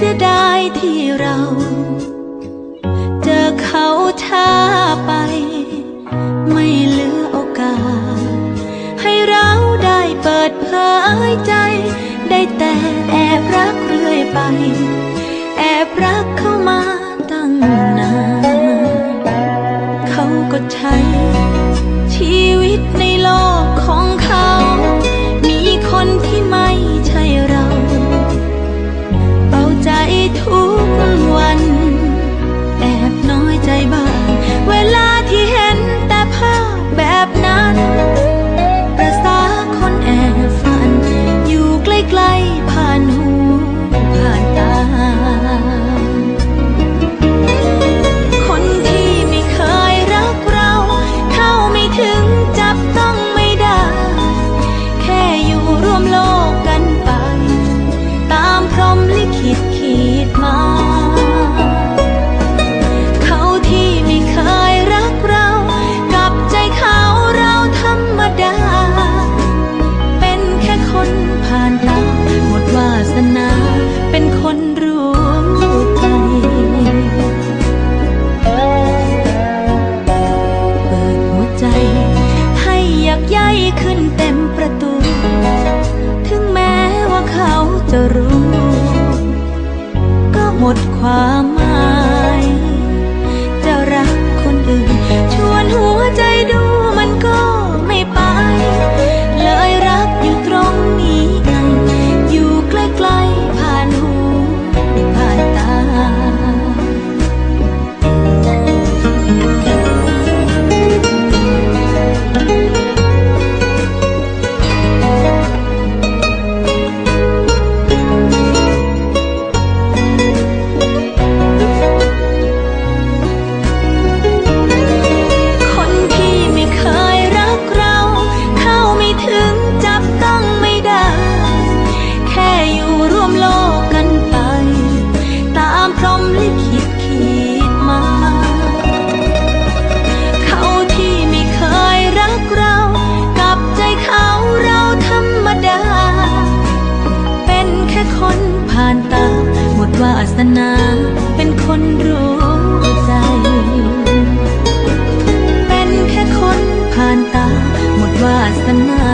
เราจอเขาท้าไป ไม่เหลือโอกาส ให้เราได้เปิดเผยใจ ได้แต่แอบรักเรื่อยไป แอบรักเข้ามาตั้งนาน เขาก็ใช้ ชีวิตในโลก มลิขิตขีดมา เขาที่ไม่เคยรักเรา กับใจเขาเราธรรมดา เป็นแค่คนผ่านตา หมดวาสนา เป็นคนรู้ใจ เป็นแค่คนผ่านตา หมดวาสนา